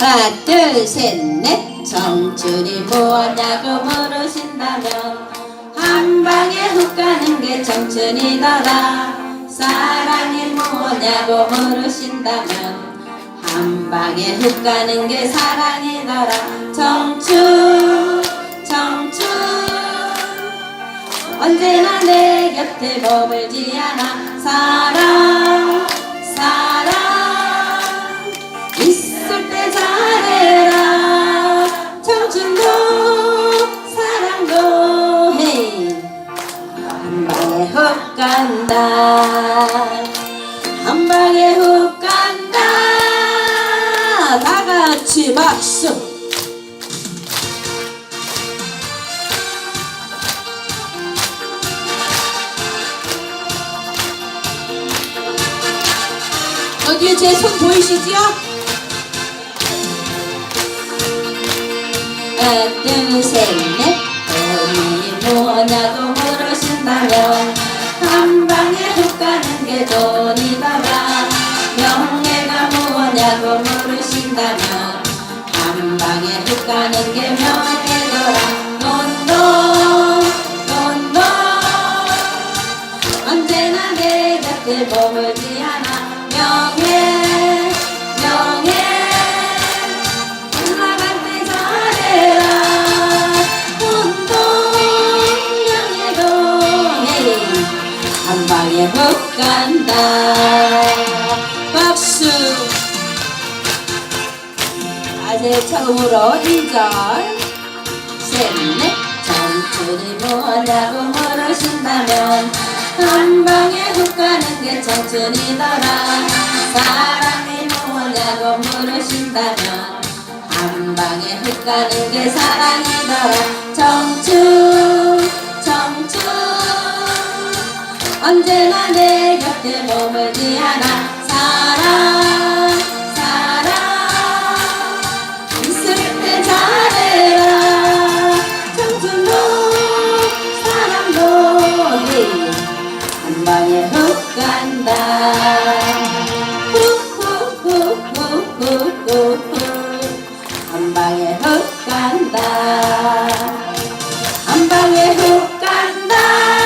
하나 둘 셋넷. 청춘이 무엇냐고 물으신다면 한 방에 훅 가는 게 청춘이더라. 사랑이 무엇냐고 물으신다면 한 방에 훅 가는 게 사랑이더라. 청춘 청춘. 언제나 내 곁에 머물지 않아. 사랑 간다. 한 방에 훅 간다. 다 같이 박수. 여기 제 손 보이시지요? 하나 둘셋넷 물으신다면 한 방에 훅 가는 게 돈도 돈도. 언제나 내 곁에 머물지 않아. 명예 명예. 올라갈 때 잘해라. 헤이 한 방에 훅 간다 아재 처음으로 1절. 셋 넷. 청춘이 뭐냐고 물으신다면 한 방에 훅 가는 게 청춘이더라. 사랑이 뭐냐고 물으신다면 한 방에 훅 가는 게 사랑이더라. 청춘 청춘. 언제나 내 웃는다 한 방에 흙 간다. 한 방에 흙 간다.